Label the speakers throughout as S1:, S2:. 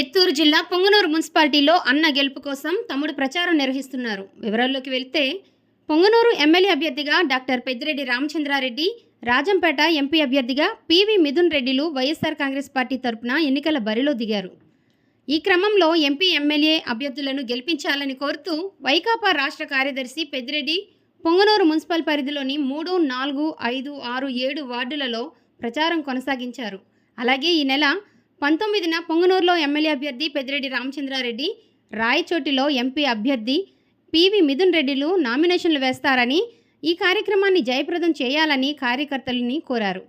S1: చిత్తూరు జిల్లా పొంగనూరు మున్సిపాలిటీలో అన్న గెలుపు కోసం తమ్ముడు ప్రచారం నిర్వహిస్తున్నారు. వివరాల్లోకి వెళ్తే పొంగనూరు ఎమ్మెల్యే అభ్యర్థిగా డాక్టర్ పెద్దిరెడ్డి రామచంద్రారెడ్డి రాజంపేట ఎంపీ అభ్యర్థిగా పివి మిథున్ రెడ్డిలు వైఎస్ఆర్ కాంగ్రెస్ పార్టీ తరపున ఎన్నికల బరిలో దిగారు. ఈ క్రమంలో ఎంపీ ఎమ్మెల్యే అభ్యర్థులను గెలిపించాలని కోరుతూ వైకాపా రాష్ట్ర కార్యదర్శి పెద్దిరెడ్డి పొంగనూరు మున్సిపల్ పరిధిలోని మూడు నాలుగు ఐదు ఆరు ఏడు వార్డులలో ప్రచారం కొనసాగించారు. అలాగే ఈ నెల పంతొమ్మిదిన పొంగనూరులో ఎమ్మెల్యే అభ్యర్థి పెద్దిరెడ్డి రామచంద్రారెడ్డి రాయచోటిలో ఎంపీ అభ్యర్థి పివి మిథున్ రెడ్డిలు నామినేషన్లు వేస్తారని ఈ కార్యక్రమాన్ని జయప్రదం చేయాలని కార్యకర్తలని కోరారు.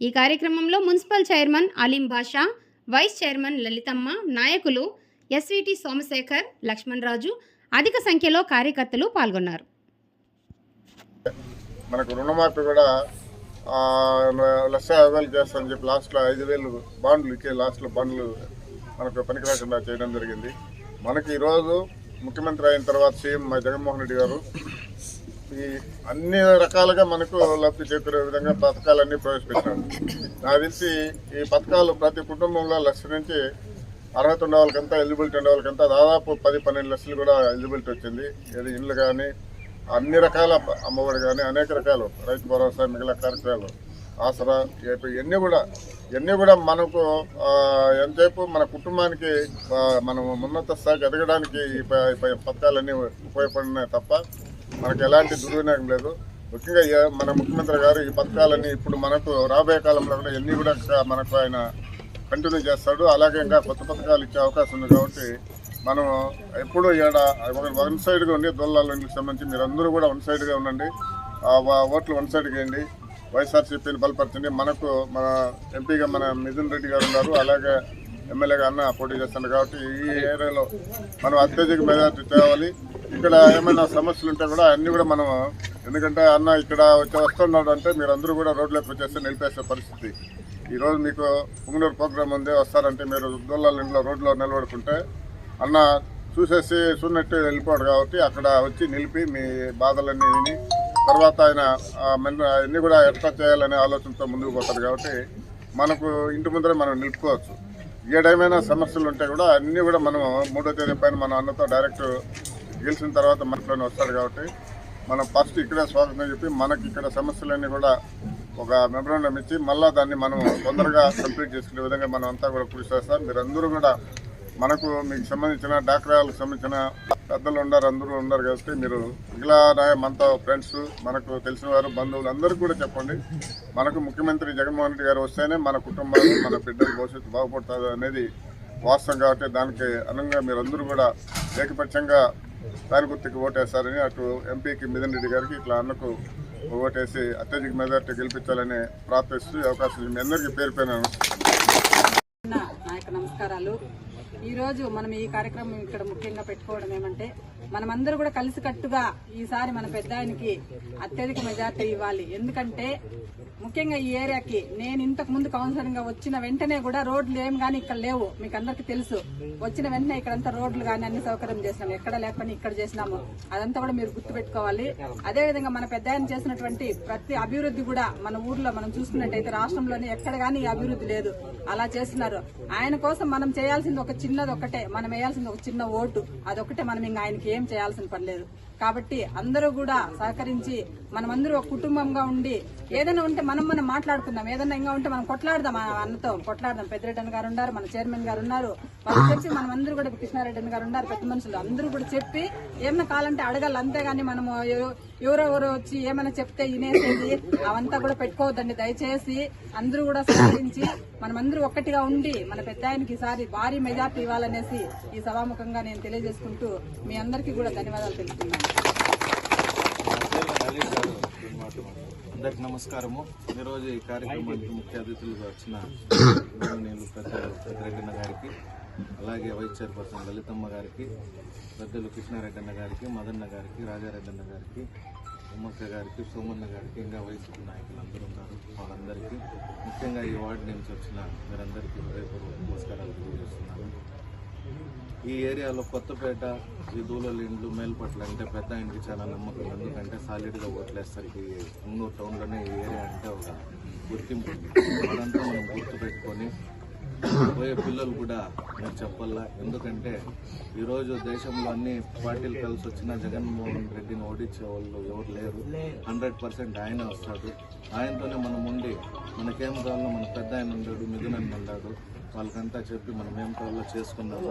S1: ఈ కార్యక్రమంలో municipal chairman Aleem Basha vice chairman Lalithamma నాయకులు ఎస్విటి సోమశేఖర్ లక్ష్మణ్ రాజు అధిక సంఖ్యలో కార్యకర్తలు పాల్గొన్నారు.
S2: మనకు రుణమాఫీ కూడా ఆ, లక్ష యాభై చెప్పి లాస్ట్లో ఐదు వేలు బాండ్లు ఇచ్చే లాస్ట్లో బాండ్లు మనకు పనికి రాకుండా చేయడం జరిగింది. మనకి ఈరోజు ముఖ్యమంత్రి అయిన తర్వాత సీఎం మా జగన్మోహన్ రెడ్డి గారు ఈ అన్ని రకాలుగా మనకు లబ్ధి చేకూరే విధంగా పథకాలన్నీ ప్రవేశపెట్టారు నాకు తెలిసి ఈ పథకాలు ప్రతి కుటుంబంలో లక్ష నుంచి అర్హత ఉన్న వాళ్ళకంతా ఎలిజిబిలిటీ ఉన్న వాళ్ళకంతా దాదాపు పది పన్నెండు లక్షలు కూడా ఎలిజిబిలిటీ వచ్చింది. ఏది ఇళ్ళు కానీ అన్ని రకాల అమ్మఒడి కానీ అనేక రకాలు రైతు భరోసా మిగిలిన కార్యక్రమాలు ఆసరా ఏపీ ఇవన్నీ కూడా ఇవన్నీ కూడా మనకు ఎంతసేపు మన కుటుంబానికి మనం ఉన్నత స్థాయికి ఎదగడానికి ఈ ఈ పథకాలన్నీ ఉపయోగపడినాయి తప్ప మనకు ఎలాంటి దుర్వినియోగం లేదు. ముఖ్యంగా మన ముఖ్యమంత్రి గారు ఈ పథకాలన్నీ ఇప్పుడు మనకు రాబోయే కాలంలో కూడా ఎన్ని కూడా మనకు ఆయన కంటిన్యూ చేస్తాడు. అలాగే ఇంకా కొత్త పథకాలు ఇచ్చే అవకాశం ఉంది కాబట్టి మనం ఎప్పుడు ఏడ వన్ సైడ్గా ఉండి దొల్లాలకు సంబంధించి మీరు అందరూ కూడా వన్ సైడ్గా ఉండండి. ఓట్లు వన్ సైడ్గా వేయండి. వైఎస్ఆర్సీపీని బలపరచండి. మనకు మన ఎంపీగా మన మిథున్ రెడ్డి గారు ఉన్నారు. అలాగే ఎమ్మెల్యేగా అన్న పోటీ చేస్తున్నారు కాబట్టి ఈ ఏరియాలో మనం అత్యధిక మెజార్టీ తేవాలి. ఇక్కడ ఏమైనా సమస్యలు ఉంటే కూడా అన్నీ కూడా మనం ఎందుకంటే అన్న ఇక్కడ వచ్చి వస్తున్నాడు అంటే మీరు అందరూ కూడా రోడ్లోకి వచ్చేస్తే నిలిపేసే పరిస్థితి. ఈరోజు మీకు పుంగనూరు ప్రోగ్రామ్ ఉంది. వస్తారంటే మీరు దొల్లాల ఇంట్లో రోడ్లో నిలబడుకుంటే అన్న చూసేసి చూన్నట్టు వెళ్ళిపోడు కాబట్టి అక్కడ వచ్చి నిలిపి మీ బాధలన్నీ విని తర్వాత ఆయన ఆ, కూడా ఎట్లా చేయాలనే ఆలోచనతో ముందుకు పోతారు కాబట్టి మనకు ఇంటి ముందరే మనం నిలుపుకోవచ్చు. ఏడేమైనా సమస్యలు ఉంటే కూడా అన్నీ కూడా మనం మూడో తేదీ పైన మన అన్నతో డైరెక్ట్ గెలిచిన తర్వాత మనలోనే వస్తాడు కాబట్టి మనం ఫస్ట్ ఇక్కడే స్వాగతం చెప్పి మనకి ఇక్కడ సమస్యలన్నీ కూడా ఒక మెమరాండం ఇచ్చి మళ్ళీ దాన్ని మనం తొందరగా కంప్లీట్ చేసుకునే విధంగా మనం అంతా కూడా కృషి చేస్తాం. మీరందరూ కూడా మనకు మీకు సంబంధించిన డాక్టర్లకు సంబంధించిన పెద్దలు ఉన్నారు అందరూ ఉన్నారు కాబట్టి మీరు ఇలా మనతో ఫ్రెండ్స్ మనకు తెలిసిన వారు బంధువులు అందరూ కూడా చెప్పండి. మనకు ముఖ్యమంత్రి జగన్మోహన్ రెడ్డి గారు వస్తేనే మన కుటుంబాలు మన బిడ్డల భవిష్యత్తు బాగుపడుతుంది అనేది వాస్తవం కాబట్టి దానికి అనుగుణంగా మీరందరూ కూడా ఏకపక్షంగా దాని గుర్తుకి ఓటేస్తారని అటు ఎంపీకి మిథన్ రెడ్డి గారికి ఇట్లా అన్నకు ఓటేసి అత్యధిక మెజార్టీ గెలిపించాలని ప్రార్థిస్తూ అవకాశం మీ అందరికీ పేరు
S3: నమస్కారాలు. ఈరోజు మనం ఈ కార్యక్రమం ఇక్కడ ముఖ్యంగా పెట్టుకోవడం ఏమంటే మనమందరూ కూడా కలిసికట్టుగా ఈసారి మన పెద్ద ఆయనకి అత్యధిక మెజార్టీ ఇవ్వాలి. ఎందుకంటే ముఖ్యంగా ఈ ఏరియాకి నేను ఇంతకు ముందు కౌన్సిలింగ్గా వచ్చిన వెంటనే కూడా రోడ్లు ఏం గానీ ఇక్కడ లేవు. మీకు అందరికి తెలుసు. వచ్చిన వెంటనే ఇక్కడంతా రోడ్లు గానీ అన్ని సౌకర్యం చేసినాము. ఎక్కడ లేకపోయినా ఇక్కడ చేసినాము. అదంతా కూడా మీరు గుర్తుపెట్టుకోవాలి. అదే విధంగా మన పెద్ద ఆయన చేసినటువంటి ప్రతి అభివృద్ధి కూడా మన ఊర్లో మనం చూసుకున్నట్టయితే రాష్ట్రంలోనే ఎక్కడ గానీ ఈ అభివృద్ధి లేదు. అలా చేస్తున్నారు. ఆయన కోసం మనం చేయాల్సింది ఒక చిన్నది ఒకటే మనం వేయాల్సింది ఒక చిన్న ఓటు. అదొకటే మనం ఇంకా ఆయనకి ఏం చేయాల్సిన పని లేదు. కాబట్టి అందరూ కూడా సహకరించి మనమందరూ ఒక కుటుంబంగా ఉండి ఏదైనా ఉంటే మనం మనం మాట్లాడుకుందాం. ఏదైనా ఇంకా ఉంటే మనం కొట్లాడదాం. ఆ అన్నతో కొట్లాడదాం. పెద్దిరెడ్డి గారు ఉన్నారు మన చైర్మన్ గారు ఉన్నారు. వాళ్ళు చెప్పి మనం అందరూ కూడా కృష్ణారెడ్డి గారు ఉన్నారు. పెద్ద మనుషులు అందరూ కూడా చెప్పి ఏమైనా కావాలంటే అడగాలి. అంతేగాని మనము ఎవరో ఎవరెవరు వచ్చి ఏమైనా చెప్తే వినేసేది అవంతా కూడా పెట్టుకోవద్దండి. దయచేసి అందరూ కూడా సహకరించి మనమందరూ ఒక్కటిగా ఉండి మన పెద్ద ఆయనకి ఈసారి భారీ మెజార్టీ ఇవ్వాలనేసి ఈ సభాముఖంగా నేను తెలియజేసుకుంటూ మీ అందరికీ కూడా ధన్యవాదాలు తెలుపుతున్నాను.
S4: అందరికి నమస్కారము. ఈరోజు ఈ కార్యక్రమానికి ముఖ్య అతిథులుగా వచ్చిన నేను పెద్దరెడ్డన్న గారికి అలాగే వైస్ చైర్పర్సన్ లలితమ్మ గారికి పెద్దలు కృష్ణారెడ్డన్న గారికి మదన్న గారికి రాజారెడ్డన్న గారికి ఉమ్మక్క గారికి సోమన్న గారికి ఇంకా వైసీపీ నాయకులు అందరూ ఉన్నారు. వాళ్ళందరికీ ముఖ్యంగా ఈ వార్డు నుంచి వచ్చిన మీరందరికీ హృదయపూర్వక నమస్కారాలు తెలియజేస్తున్నాను. ఈ ఏరియాలో కొత్తపేట ఈ దూలలు ఇండ్లు మేల్పట్ల అంటే పెద్ద ఆయనకి చాలా నమ్మకం. ఎందుకంటే సాలిడ్గా ఓట్లేసరికి ముందు టౌన్లోనే ఈ ఏరియా అంటే ఒక గుర్తింపు అదంతా మనం గుర్తుపెట్టుకొని పోయే పిల్లలు కూడా నేను చెప్పాలా? ఎందుకంటే ఈరోజు దేశంలో అన్ని పార్టీలు కలిసి వచ్చిన జగన్మోహన్ రెడ్డిని ఓడించే వాళ్ళు ఎవరు లేరు. హండ్రెడ్ పర్సెంట్ ఆయన వస్తాడు. ఆయనతోనే మనం ఉండి మనకేం కావాలో మన పెద్ద ఆయన ఉన్నాడు మిథునన్ ఉన్నాడు వాళ్ళకంతా చెప్పి మనం ఏం కావాలో చేసుకున్నాము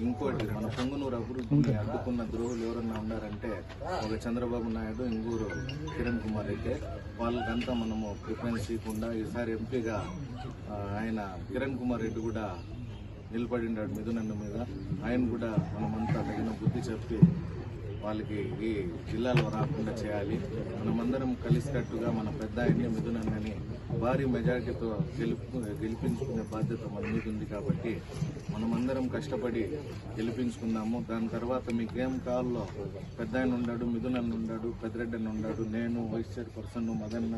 S4: ఇంకోటి మన పొంగునూరు అభివృద్ధిని అడ్డుకున్న ద్రోహులు ఎవరన్నా ఉన్నారంటే ఒక చంద్రబాబు నాయుడు ఇంగూరు కిరణ్ కుమార్ అయితే వాళ్ళకంతా మనము ప్రిఫరెన్స్ ఇవ్వకుండా ఈసారి ఎంపీగా ఆయన కిరణ్ కుమార్ రెడ్డి కూడా నిలబడినాడు మిథునన్న మీద. ఆయన కూడా మనమంతా తగిన బుద్ధి చెప్పి వాళ్ళకి ఈ జిల్లాలో రాకుండా చేయాలి. మనమందరం కలిసికట్టుగా మన పెద్ద ఆయన్ని మిథునన్నని భారీ మెజారిటీతో గెలుపు గెలిపించుకునే బాధ్యత మన మీద ఉంది కాబట్టి మనమందరం కష్టపడి గెలిపించుకుందాము. దాని తర్వాత మీ గేమ్ కాల్లో పెద్ద ఆయన ఉన్నాడు మిథునన్న ఉన్నాడు పెద్దరెడ్డి ఉన్నాడు నేను వైస్ చైర్పర్సన్ మదన్న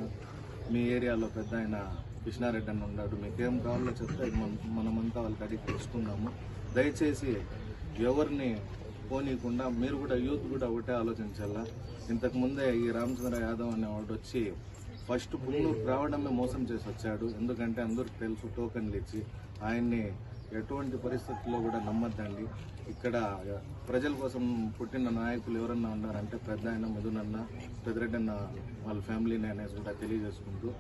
S4: మీ ఏరియాలో పెద్ద ఆయన కృష్ణారెడ్డి అని ఉన్నాడు. మీకేం కావాలో చెప్తే మనమంతా వాళ్ళకి అడిగి తెలుసుకుందాము. దయచేసి ఎవరిని పోనీయకుండా మీరు కూడా యూత్ కూడా ఒకటే ఆలోచించాలా? ఇంతకు ముందే ఈ రామచంద్ర యాదవ్ అనేవాడు వచ్చి ఫస్ట్ పుంగూరు రావడమే మోసం చేసి వచ్చాడు. ఎందుకంటే అందరికి తెలుసు టోకన్లు ఇచ్చి ఆయన్ని ఎటువంటి పరిస్థితుల్లో కూడా నమ్మద్దండి. ఇక్కడ ప్రజల కోసం పుట్టిన నాయకులు ఎవరన్నా ఉన్నారంటే పెద్ద ఆయన మధునన్న పెద్దరెడ్డి అన్న వాళ్ళ ఫ్యామిలీని అనేసి కూడా తెలియజేసుకుంటూ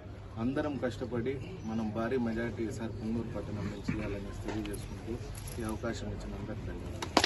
S4: అందరం కష్టపడి మనం భారీ మెజార్టీ ఈసారి పుంగూరు పట్టణం నుంచి తెలియజేసుకుంటూ ఈ అవకాశం ఇచ్చిన అందరికీ ధన్యవాదాలు.